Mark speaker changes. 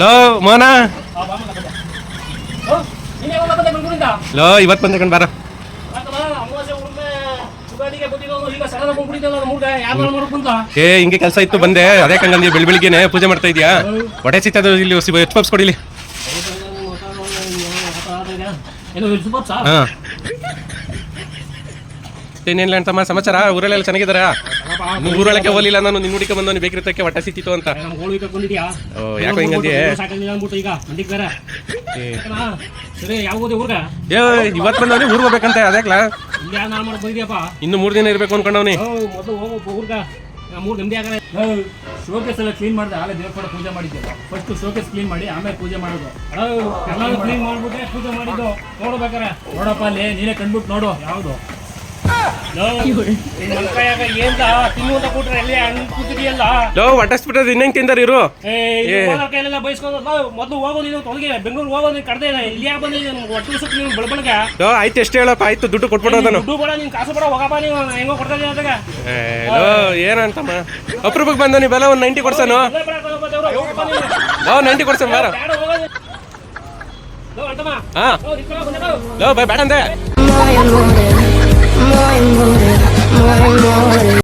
Speaker 1: Low, ಮೋನ. Low ಇವತ್ತು ಬಂದೆ ಕಣ್ ಬಾರ. ಏ, ಹಿಂಗೆ ಕೆಲಸ ಇತ್ತು, ಬಂದೆ. ಅದೇ ಕಂಗಂದಿ ಬೆಳಿ ಬೆಳಿಗ್ಗೆನೆ ಪೂಜೆ ಮಾಡ್ತಾ ಇದೀಯಾ? ಹೊಟ್ಟೆ ಸಿಗ್ತದ ಇಲ್ಲಿ ಎಚ್ ಪಪ್ಸ್ ಕೊಡಿಲಿ. ಹಾಂ. ಇನ್ನೇನಿಲ್ಲ ಅಂತಮ್ಮ, ಸಮಾಚಾರ? ಊರಲ್ಲೆಲ್ಲ ಚೆನ್ನಾಗಿದಾರ ಊರೊಳಗೆ ಹೋಲಿಲ್ಲ ನಾನು ನಿನ್ನ ಹುಡುಕ ಬಂದವನು ಬೇಕಿರ್ತಕ್ಕೆ ಹೊಟ್ಟೆ ಸಿಕ್ತಿತ್ತು ಅಂತ. ಓ ಯಾಕೋ ಅಂದ್ಬಿಟ್ಟು
Speaker 2: ಈಗ ಮಂದಿಗೆ ಬೇರೆ.
Speaker 1: ಏ,
Speaker 2: ಊರ್ಗ?
Speaker 1: ಇವತ್ತು ಬಂದವನಿ ಊರ್ ಹೋಗ್ಬೇಕಂತ ಅದ್ಯಾಕ್ಲ? ಇನ್ನು ಮೂರು ದಿನ ಇರ್ಬೇಕು ಅನ್ಕೊಂಡವನಿ.
Speaker 2: ಓ ಮೊದಲು ಹೋಗು ಊರ್ಗ. ಮೂರು ನೆಮ್ಮದಿ ಆಗಲ್ಲ ಶೋಕೇಸ್ ಎಲ್ಲ ಕ್ಲೀನ್ ಮಾಡಿದೆ. ಆಮೇಲೆ ದೇವಸ್ಥಾನ ಪೂಜೆ ಮಾಡಿದ್ದೆ. ಫಸ್ಟ್ ಶೋಕೇಸ್ ಕ್ಲೀನ್ ಮಾಡಿ ಆಮೇಲೆ ಪೂಜೆ ಮಾಡೋದು. ಎಲ್ಲಾನು ಕ್ಲೀನ್ ಮಾಡ್ಬಿಟ್ಟೆ ಪೂಜೆ ಮಾಡಿದ್ದು. ನೋಡ್ಬೇಕಾರೆ. ನೋಡಪ್ಪ ಅಲ್ಲಿ ನೀನೇ ಕಂಡ್ಬಿಟ್ಟು ನೋಡು. ಯಾವುದು? ತಿನ್ನುವಂತ ಕೊಟ್ರೆ ಎಲ್ಲಿ ಹಂಗ್ ಕೂತಿದೆಯಲ್ಲ
Speaker 1: ಲೋ ಹೊಟ್ಟೆಸ್ಬಿಟ್ಟದ ಇನ್ನೇನ್ ತಿಂದಾರ ಇರು
Speaker 2: ಏ ಕೈಲೆಲ್ಲ ಬೈಸ್ಕೊಂಡು ಮೊದಲು ಹೋಗೋದು ನೀನು ತೊಲಗಿ ಬೆಂಗಳೂರು ಹೋಗೋದು ಕಡ್ದೆ ಇಲ್ಲಿ. ಯಾಕೆ ಬಂದಿದ್ದೆ ಒಟ್ಟು ದಿವಸಕ್ಕೆ ನೀವು ಬೆಳಬಳಗ.
Speaker 1: ಲೋ ಆಯ್ತು ಎಷ್ಟು ಹೇಳಪ್ಪ ಆಯ್ತು ದುಡ್ಡು ಕೊಟ್ಬಿಡು ಅದನ್ನು.
Speaker 2: ದುಡ್ಡು ಬೇಡ ನೀನು ಕಾಸು ಬೇಡ ಹೋಗಪ್ಪ ನೀವು ಹೆಂಗೋ ಕೊಡ್ತಾ ಇದೀಯ ಅದಾಗ
Speaker 1: ಲೋ ಏನಂತಮ್ಮ? ಅಪ್ರೂಪಕ್ಕೆ ಬಂದ ನೀ ಬೆಲ್ಲ ಒಂದು ನೈಂಟಿ ಕೊಡ್ಸನು. ಲೋ ನೈಂಟಿ ಕೊಡ್ಸನ್ ಬಾರ
Speaker 2: ಲೋ, ಅಂತಮ್ಮ.
Speaker 1: ಹಾ.
Speaker 2: ಲೋ, ನಿಂತ್ಕೊಳ್ಳೋ, ಲೋ.
Speaker 1: ಲೋ ಬೈ ಬೇಡ ಅಂದೆ.